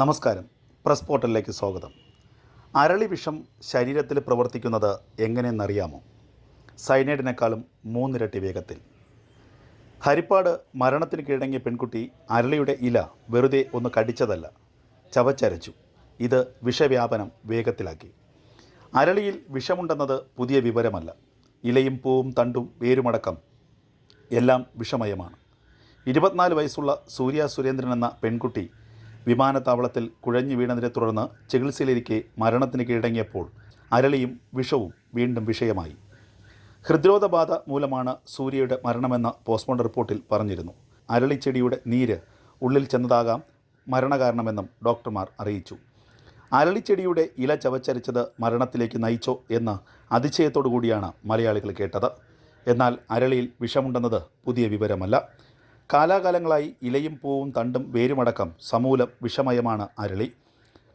നമസ്കാരം. പ്രസ് പോർട്ടലിലേക്ക് സ്വാഗതം. അരളി വിഷം ശരീരത്തിൽ പ്രവർത്തിക്കുന്നത് എങ്ങനെയെന്നറിയാമോ? സൈനൈഡിനേക്കാളും മൂന്നിരട്ടി വേഗത്തിൽ. ഹരിപ്പാട് മരണത്തിന് കീഴടങ്ങിയ പെൺകുട്ടി അരളിയുടെ ഇല വെറുതെ ഒന്ന് കടിച്ചതല്ല ചവച്ചരച്ചു. ഇത് വിഷവ്യാപനം വേഗത്തിലാക്കി. അരളിയിൽ വിഷമുണ്ടെന്നത് പുതിയ വിവരമല്ല. ഇലയും പൂവും തണ്ടും വേരുമടക്കം എല്ലാം വിഷമയമാണ്. ഇരുപത്തിനാല് വയസ്സുള്ള സൂര്യ സുരേന്ദ്രൻ എന്ന പെൺകുട്ടി വിമാനത്താവളത്തിൽ കുഴഞ്ഞു വീണതിനെ തുടർന്ന് ചികിത്സയിലിരിക്കെ മരണത്തിന് കീഴടങ്ങിയപ്പോൾ അരളിയും വിഷവും വീണ്ടും വിഷയമായി. ഹൃദ്രോധബാധ മൂലമാണ് സൂര്യയുടെ മരണമെന്ന പോസ്റ്റ്മോർട്ടം റിപ്പോർട്ടിൽ പറഞ്ഞിരുന്നു. അരളിച്ചെടിയുടെ നീര് ഉള്ളിൽ ചെന്നതാകാം മരണകാരണമെന്നും ഡോക്ടർമാർ അറിയിച്ചു. അരളിച്ചെടിയുടെ ഇല ചവച്ചരച്ചത് മരണത്തിലേക്ക് നയിച്ചോ എന്ന് അതിശയത്തോടു കൂടിയാണ് മലയാളികൾ കേട്ടത്. എന്നാൽ അരളിയിൽ വിഷമുണ്ടെന്നത് പുതിയ വിവരമല്ല. കാലാകാലങ്ങളായി ഇലയും പൂവും തണ്ടും വേരുമടക്കം സമൂലം വിഷമയമാണ് അരളി.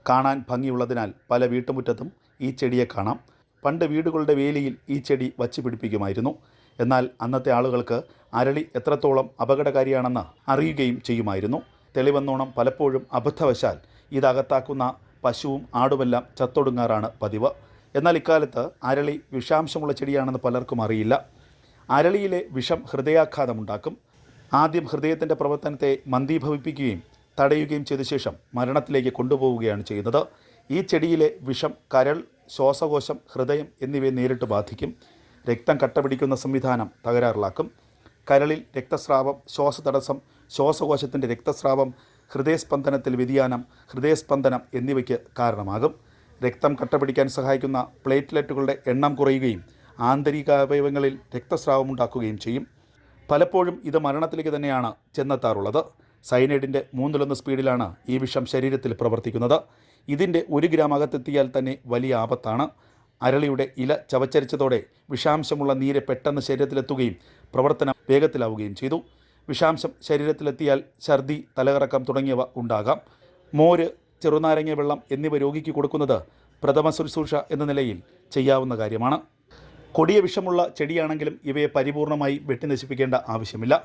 കാണാൻ ഭംഗിയുള്ളതിനാൽ പല വീട്ടുമുറ്റത്തും ഈ ചെടിയെ കാണാം. പണ്ട് വീടുകളുടെ വേലിയിൽ ഈ ചെടി വച്ച് പിടിപ്പിക്കുമായിരുന്നു. എന്നാൽ അന്നത്തെ ആളുകൾക്ക് അരളി എത്രത്തോളം അപകടകാരിയാണെന്ന് അറിയുകയും ചെയ്യുമായിരുന്നു. തെളിവെന്നോണം പലപ്പോഴും അബദ്ധവശാൽ ഇതകത്താക്കുന്ന പശുവും ആടുമെല്ലാം ചത്തൊടുങ്ങാറാണ് പതിവ്. എന്നാൽ ഇക്കാലത്ത് അരളി വിഷാംശമുള്ള ചെടിയാണെന്ന് പലർക്കും അറിയില്ല. അരളിയിലെ വിഷം ഹൃദയാഘാതമുണ്ടാക്കും. ആദ്യം ഹൃദയത്തിന്റെ പ്രവർത്തനത്തെ മന്ദീഭവിപ്പിക്കുകയും തടയുകയും ചെയ്ത ശേഷം മരണത്തിലേക്ക് കൊണ്ടുപോവുകയാണ് ചെയ്യുന്നത്. ഈ ചെടിയിലെ വിഷം കരൾ ശ്വാസകോശം ഹൃദയം എന്നിവയെ നേരിട്ട് ബാധിക്കും. രക്തം കട്ടപിടിക്കുന്ന സംവിധാനം തകരാറിലാക്കും. കരളിൽ രക്തസ്രാവം ശ്വാസതടസ്സം ശ്വാസകോശത്തിന്റെ രക്തസ്രാവം ഹൃദയസ്പന്ദനത്തിൽ വ്യതിയാനം ഹൃദയസ്പന്ദനം എന്നിവയ്ക്ക് കാരണമാകും. രക്തം കട്ടപിടിക്കാൻ സഹായിക്കുന്ന പ്ലേറ്റ്ലെറ്റുകളുടെ എണ്ണം കുറയുകയും ആന്തരികാവയവങ്ങളിൽ രക്തസ്രാവം ഉണ്ടാക്കുകയും ചെയ്യും. പലപ്പോഴും ഇത് മരണത്തിലേക്ക് തന്നെയാണ് ചെന്നെത്താറുള്ളത്. സൈനൈഡിന്റെ മൂന്നിലൊന്ന് സ്പീഡിലാണ് ഈ വിഷം ശരീരത്തിൽ പ്രവർത്തിക്കുന്നത്. ഇതിന്റെ ഒരു ഗ്രാം അകത്തെത്തിയാൽ തന്നെ വലിയ ആപത്താണ്. അരളിയുടെ ഇല ചവച്ചരിച്ചതോടെ വിഷാംശമുള്ള നീര് പെട്ടെന്ന് ശരീരത്തിലെത്തുകയും പ്രവർത്തനം വേഗത്തിലാവുകയും ചെയ്തു. വിഷാംശം ശരീരത്തിലെത്തിയാൽ ഛർദി തലകറക്കം തുടങ്ങിയവ ഉണ്ടാകാം. മോര് ചെറുനാരങ്ങ വെള്ളം എന്നിവ രോഗിക്ക് കൊടുക്കുന്നത് പ്രഥമ ശുശ്രൂഷ എന്ന നിലയിൽ ചെയ്യാവുന്ന കാര്യമാണ്. കൊടിയ വിഷമുള്ള ചെടിയാണെങ്കിലും ഇവയെ പരിപൂർണമായി വെട്ടിനശിപ്പിക്കേണ്ട ആവശ്യമില്ല.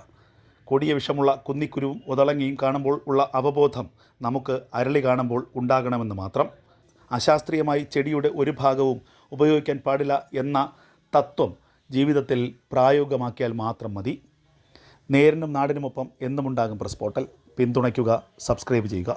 കൊടിയ വിഷമുള്ള കുന്നിക്കുരുവും ഉതളങ്ങിയും കാണുമ്പോൾ ഉള്ള അവബോധം നമുക്ക് അരളി കാണുമ്പോൾ ഉണ്ടാകണമെന്ന് മാത്രം. അശാസ്ത്രീയമായി ചെടിയുടെ ഒരു ഭാഗവും ഉപയോഗിക്കാൻ പാടില്ല എന്ന തത്വം ജീവിതത്തിൽ പ്രായോഗികമാക്കിയാൽ മാത്രം മതി. നേരിനും നാടിനുമൊപ്പം എന്നുമുണ്ടാകും പ്രസ് പോർട്ടൽ പിന്തുണയ്ക്കുക സബ്സ്ക്രൈബ് ചെയ്യുക.